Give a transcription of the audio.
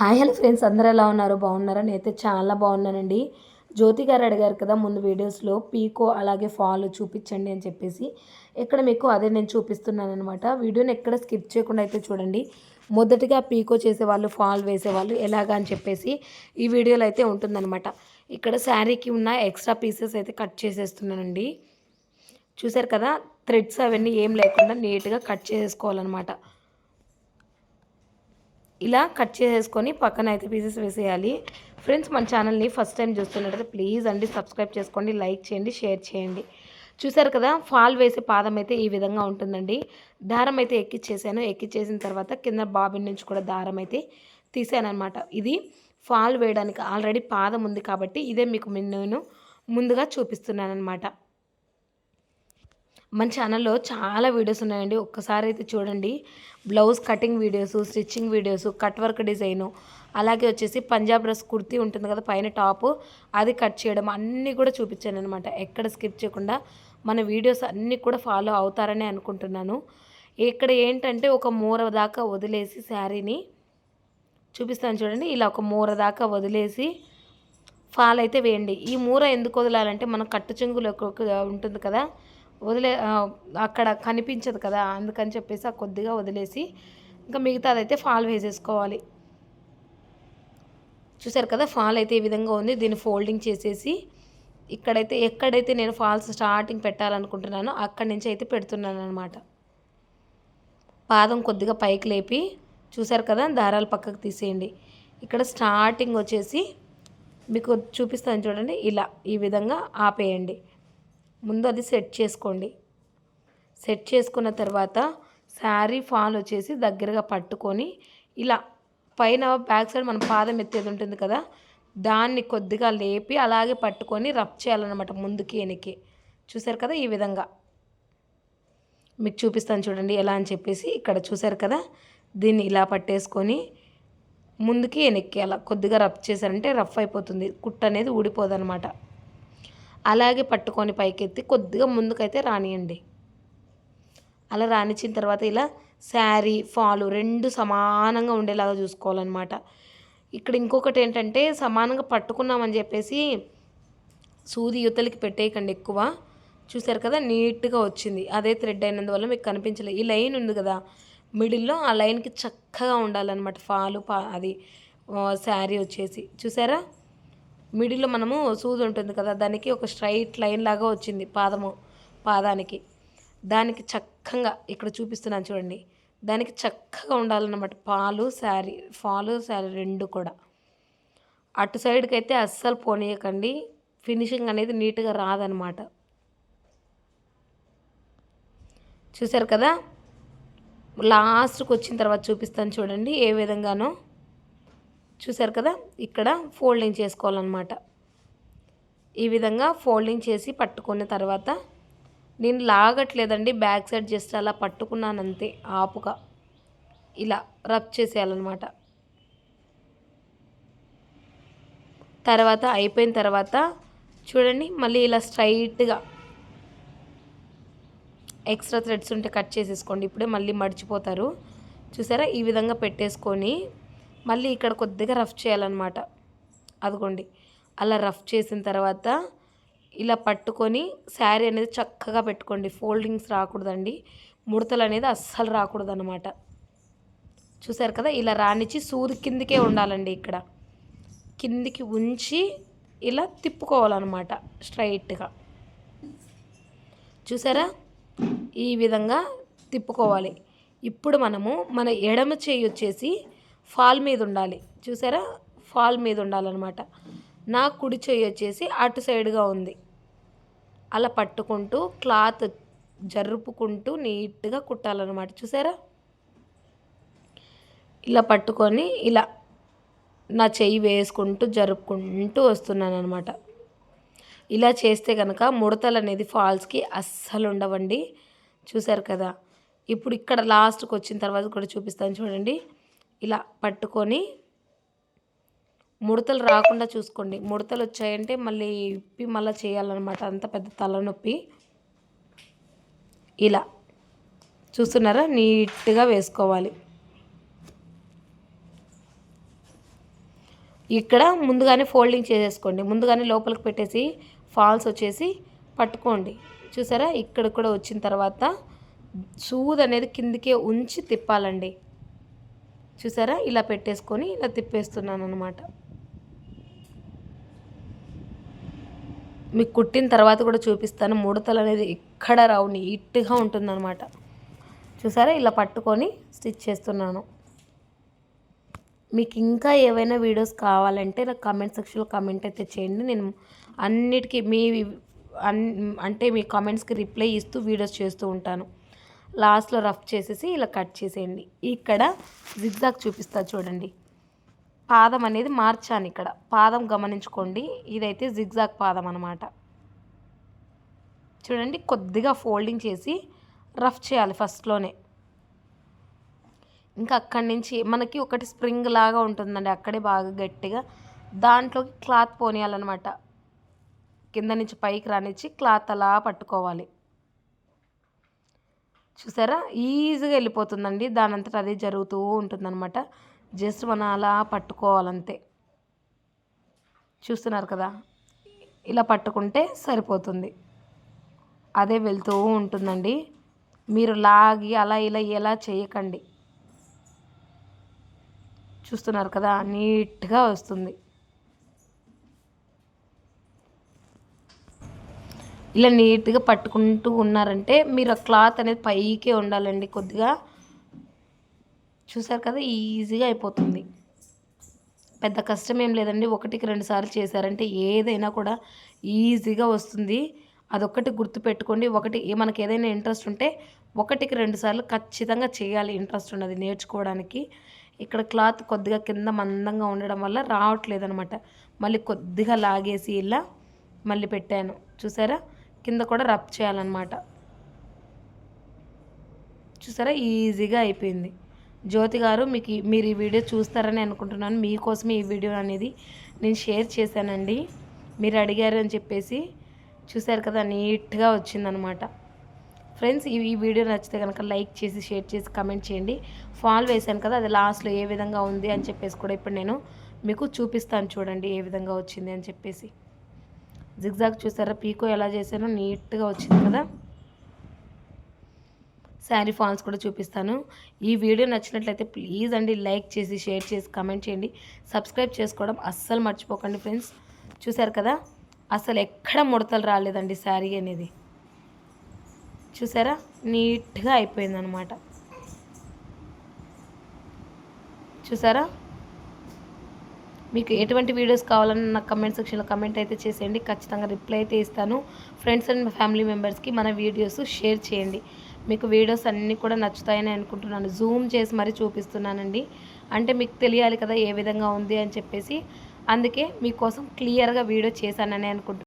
Hi hello friends అందరూ ఎలా ఉన్నారు? బాగున్నారా? నేనైతే చాలా బాగున్నానండి. జ్యోతి గారు అడిగారు కదా ముందు వీడియోస్లో పీకో అలాగే ఫాల్ చూపించండి అని చెప్పేసి. ఇక్కడ మీకు అదే నేను చూపిస్తున్నాను అనమాట వీడియోని ఎక్కడ స్కిప్ చేయకుండా అయితే చూడండి. మొదటిగా పీకో చేసేవాళ్ళు ఫాల్ వేసేవాళ్ళు ఎలాగా అని చెప్పేసి ఈ వీడియోలో అయితే ఉంటుందన్నమాట. ఇక్కడ శారీకి ఉన్న ఎక్స్ట్రా పీసెస్ అయితే కట్ చేసేస్తున్నానండి. చూసారు కదా థ్రెడ్స్ అవన్నీ ఏం లేకుండా నీట్గా కట్ చేసేసుకోవాలన్నమాట. ఇలా కట్ చేసేసుకొని పక్కన అయితే పీసెస్ వేసేయాలి. ఫ్రెండ్స్ మన ఛానల్ని ఫస్ట్ టైం చూస్తున్నట్టయితే ప్లీజ్ అండి సబ్స్క్రైబ్ చేసుకోండి లైక్ చేయండి షేర్ చేయండి. చూసారు కదా ఫాల్ వేసే పాదం అయితే ఈ విధంగా ఉంటుందండి. దారం అయితే ఎక్కిచ్చేసాను. ఎక్కిచ్చేసిన తర్వాత కింద బాబిన్ నుంచి కూడా దారం అయితే తీసాను అనమాట ఇది ఫాల్ వేయడానికి ఆల్రెడీ పాదం ఉంది కాబట్టి ఇదే మీకు నేను ముందుగా చూపిస్తున్నాను అనమాట మన ఛానల్లో చాలా వీడియోస్ ఉన్నాయండి. ఒక్కసారి అయితే చూడండి. Blouse cutting videos stitching videos cut work design అలాగే వచ్చేసి పంజాబ్ డ్రెస్ కుర్తీ ఉంటుంది కదా పైన టాపు అది కట్ చేయడం అన్నీ కూడా చూపించాను అనమాట ఎక్కడ స్కిప్ చేయకుండా మన వీడియోస్ అన్నీ కూడా ఫాలో అవుతారని అనుకుంటున్నాను. ఇక్కడ ఏంటంటే ఒక మూర దాకా వదిలేసి శారీని చూపిస్తాను చూడండి. ఇలా ఒక మూర దాకా వదిలేసి ఫాల్ అయితే వేయండి. ఈ మూర ఎందుకు వదలాలంటే మనం కట్టు చెంగులు ఉంటుంది కదా వదిలే అక్కడ కనిపించదు కదా అందుకని చెప్పేసి ఆ కొద్దిగా వదిలేసి ఇంకా మిగతాదైతే ఫాల్ వేసేసుకోవాలి. చూసారు కదా ఫాల్ అయితే ఈ విధంగా ఉంది. దీన్ని ఫోల్డింగ్ చేసేసి ఇక్కడైతే ఎక్కడైతే నేను ఫాల్స్ స్టార్టింగ్ పెట్టాలనుకుంటున్నానో అక్కడి నుంచి అయితే పెడుతున్నాను అనమాట పాదం కొద్దిగా పైకి లేపి చూసారు కదా దారాలు పక్కకు తీసేయండి. ఇక్కడ స్టార్టింగ్ వచ్చేసి మీకు చూపిస్తాను చూడండి ఇలా ఈ విధంగా ఆపేయండి. ముందు అది సెట్ చేసుకోండి. సెట్ చేసుకున్న తర్వాత శారీ ఫాల్ వచ్చేసి దగ్గరగా పట్టుకొని ఇలా పైన బ్యాక్ సైడ్ మనం పాదం ఎత్తేది ఉంటుంది కదా దాన్ని కొద్దిగా లేపి అలాగే పట్టుకొని రబ్ చేయాలన్నమాట ముందుకి వెనక్కి. చూసారు కదా ఈ విధంగా. మీకు చూపిస్తాను చూడండి ఎలా అని చెప్పేసి ఇక్కడ చూసారు కదా దీన్ని ఇలా పట్టేసుకొని ముందుకి వెనక్కి అలా కొద్దిగా రఫ్ చేశారంటే రఫ్ అయిపోతుంది కుట్ట అనేది ఊడిపోదనమాట అలాగే పట్టుకొని పైకెత్తి కొద్దిగా ముందుకైతే రానియండి. అలా రానిచ్చిన తర్వాత ఇలా శారీ ఫాలు రెండు సమానంగా ఉండేలాగా చూసుకోవాలన్నమాట. ఇక్కడ ఇంకొకటి ఏంటంటే సమానంగా పట్టుకున్నామని చెప్పేసి సూది యుతలకి పెట్టేయకండి ఎక్కువ. చూసారు కదా నీట్గా వచ్చింది. అదే థ్రెడ్ అయినందువల్ల మీకు కనిపించలేదు ఈ లైన్ ఉంది కదా మిడిల్లో ఆ లైన్కి చక్కగా ఉండాలన్నమాట ఫాలు పా అది శారీ వచ్చేసి. చూసారా? మిడిల్లో మనము సూది ఉంటుంది కదా దానికి ఒక స్ట్రైట్ లైన్ లాగా వచ్చింది పాదము పాదానికి. దానికి చక్కగా ఇక్కడ చూపిస్తున్నాను చూడండి. దానికి చక్కగా ఉండాలన్నమాట పాలు శారీ ఫాలు శారీ రెండు కూడా. అటు సైడ్కి అయితే అస్సలు పోనీయకండి. ఫినిషింగ్ అనేది నీట్గా రాదనమాట చూసారు కదా? లాస్ట్కి వచ్చిన తర్వాత చూపిస్తాను చూడండి ఏ విధంగానో. చూసారు కదా? ఇక్కడ ఫోల్డింగ్ చేసుకోవాలన్నమాట. ఈ విధంగా ఫోల్డింగ్ చేసి పట్టుకున్న తర్వాత నేను లాగట్లేదండి బ్యాక్ సైడ్ జస్ట్ అలా పట్టుకున్నాను అంతే ఆపుగా. ఇలా రబ్ చేసేయాలన్నమాట. తర్వాత అయిపోయిన తర్వాత చూడండి మళ్ళీ ఇలా స్ట్రైట్గా ఎక్స్ట్రా థ్రెడ్స్ ఉంటే కట్ చేసేసుకోండి ఇప్పుడే మళ్ళీ మర్చిపోతారు చూసారా? ఈ విధంగా పెట్టేసుకొని మళ్ళీ ఇక్కడ కొద్దిగా రఫ్ చేయాలన్నమాట. అదిగోండి. అలా రఫ్ చేసిన తర్వాత ఇలా పట్టుకొని శారీ అనేది చక్కగా పెట్టుకోండి. ఫోల్డింగ్స్ రాకూడదండి. ముడతలు అనేది అస్సలు రాకూడదు అనమాట చూసారు కదా? ఇలా రానిచ్చి సూది కిందికే ఉండాలండి ఇక్కడ. కిందికి ఉంచి ఇలా తిప్పుకోవాలన్నమాట స్ట్రైట్గా. చూసారా? ఈ విధంగా తిప్పుకోవాలి. ఇప్పుడు మనము మన ఎడమ చేయి వచ్చేసి ఫాల్ మీద ఉండాలి. చూసారా? ఫాల్ మీద ఉండాలన్నమాట. నా కుడి చెయ్యి వచ్చేసి అటు సైడ్గా ఉంది. అలా పట్టుకుంటూ క్లాత్ జరుపుకుంటూ నీట్గా కుట్టాలన్నమాట. చూసారా? ఇలా పట్టుకొని ఇలా నా చెయ్యి వేసుకుంటూ జరుపుకుంటూ వస్తున్నాను అనమాట ఇలా చేస్తే కనుక ముడతలు అనేది ఫాల్స్కి అస్సలు ఉండవండి. చూసారు కదా? ఇప్పుడు ఇక్కడ లాస్ట్కి వచ్చిన తర్వాత కూడా చూపిస్తాను చూడండి. ఇలా పట్టుకొని ముడతలు రాకుండా చూసుకోండి. ముడతలు వచ్చాయంటే మళ్ళీ ఇప్పి మళ్ళీ చేయాలన్నమాట. అంత పెద్ద తలనొప్పి. ఇలా చూస్తున్నారా? నీట్గా వేసుకోవాలి. ఇక్కడ ముందుగానే ఫోల్డింగ్ చేసేసుకోండి. ముందుగానే లోపలికి పెట్టేసి ఫాల్స్ వచ్చేసి పట్టుకోండి. చూసారా? ఇక్కడ కూడా వచ్చిన తర్వాత సూద్ అనేది కిందికే ఉంచి తిప్పాలండి. చూసారా? ఇలా పెట్టేసుకొని ఇలా తిప్పేస్తున్నాను అనమాట మీకు కుట్టిన తర్వాత కూడా చూపిస్తాను. ముడతలు అనేది ఎక్కడ రావు నీట్గా ఉంటుందన్నమాట. చూసారా? ఇలా పట్టుకొని స్టిచ్ చేస్తున్నాను. మీకు ఇంకా ఏవైనా వీడియోస్ కావాలంటే నాకు కామెంట్ సెక్షన్లో కామెంట్ అయితే చేయండి. నేను అన్నిటికీ మీ అన్ అంటే మీ కామెంట్స్కి రిప్లై ఇస్తూ వీడియోస్ చేస్తూ ఉంటాను. లాస్ట్లో రఫ్ చేసేసి ఇలా కట్ చేసేయండి. ఇక్కడ జిగ్జాగ్ చూపిస్తా చూడండి. పాదం అనేది మార్చాను ఇక్కడ. పాదం గమనించుకోండి. ఇదైతే జిగ్జాగ్ పాదం అనమాట చూడండి కొద్దిగా ఫోల్డింగ్ చేసి రఫ్ చేయాలి ఫస్ట్లోనే. ఇంకా అక్కడి నుంచి మనకి ఒకటి స్ప్రింగ్ లాగా ఉంటుందండి. అక్కడే బాగా గట్టిగా దాంట్లోకి క్లాత్ పోనీయాలన్నమాట. కింద నుంచి పైకి రానిచ్చి క్లాత్ అలా పట్టుకోవాలి. చూసారా? ఈజీగా వెళ్ళిపోతుందండి. దాని అంతటా అదే జరుగుతూ ఉంటుందన్నమాట. జస్ట్ మనం అలా పట్టుకోవాలంతే. చూస్తున్నారు కదా? ఇలా పట్టుకుంటే సరిపోతుంది. అదే వెళ్తూ ఉంటుందండి. మీరు లాగి అలా ఇలా ఎలా చేయకండి. చూస్తున్నారు కదా? నీట్గా వస్తుంది. ఇలా నీట్గా పట్టుకుంటూ ఉన్నారంటే మీరు ఆ క్లాత్ అనేది పైకే ఉండాలండి కొద్దిగా. చూసారు కదా ఈజీగా అయిపోతుంది. పెద్ద కష్టం ఏం లేదండి. ఒకటికి రెండు సార్లు చేశారంటే ఏదైనా కూడా ఈజీగా వస్తుంది. అదొక్కటి గుర్తుపెట్టుకోండి. ఒకటి మనకి ఏదైనా ఇంట్రెస్ట్ ఉంటే ఒకటికి రెండు సార్లు ఖచ్చితంగా చేయాలి. ఇంట్రెస్ట్ ఉన్నది నేర్చుకోవడానికి. ఇక్కడ క్లాత్ కొద్దిగా కింద మందంగా ఉండడం వల్ల రావట్లేదు అనమాట మళ్ళీ కొద్దిగా లాగేసి ఇలా మళ్ళీ పెట్టాను. చూసారా? కింద కూడా రబ్ చేయాలన్నమాట. చూసారా? ఈజీగా అయిపోయింది. జ్యోతి గారు మీకు మీరు ఈ వీడియో చూస్తారని అనుకుంటున్నాను. మీకోసమే ఈ వీడియో అనేది నేను షేర్ చేశానండి. మీరు అడిగారు అని చెప్పేసి చూశారు కదా నీట్గా వచ్చిందనమాట ఫ్రెండ్స్ ఈ వీడియో నచ్చితే కనుక లైక్ చేసి షేర్ చేసి కమెంట్ చేయండి. ఫాల్ వేశాను కదా అది లాస్ట్లో ఏ విధంగా ఉంది అని చెప్పేసి కూడా ఇప్పుడు నేను మీకు చూపిస్తాను చూడండి ఏ విధంగా వచ్చింది అని చెప్పేసి. జిగ్జాగ్ చూసారా? పీకో ఎలా చేశానో నీట్గా వచ్చింది కదా? శారీ ఫాల్స్ కూడా చూపిస్తాను. ఈ వీడియో నచ్చినట్లయితే ప్లీజ్ అండి లైక్ చేసి షేర్ చేసి కమెంట్ చేయండి. సబ్స్క్రైబ్ చేసుకోవడం అస్సలు మర్చిపోకండి ఫ్రెండ్స్. చూసారు కదా? అసలు ఎక్కడ ముడతలు రాలేదండి శారీ అనేది. చూసారా? నీట్గా అయిపోయిందనమాట చూసారా? మీకు ఎటువంటి వీడియోస్ కావాలని నాకు కమెంట్ సెక్షన్లో కమెంట్ అయితే చేసేయండి. ఖచ్చితంగా రిప్లై అయితే ఇస్తాను. ఫ్రెండ్స్ అండ్ ఫ్యామిలీ మెంబర్స్కి మన వీడియోస్ షేర్ చేయండి. మీకు వీడియోస్ అన్నీ కూడా నచ్చుతాయని అనుకుంటున్నాను. జూమ్ చేసి మరీ చూపిస్తున్నానండి. అంటే మీకు తెలియాలి కదా ఏ విధంగా ఉంది అని చెప్పేసి. అందుకే మీకోసం క్లియర్గా వీడియో చేశానని అనుకుంటున్నాను.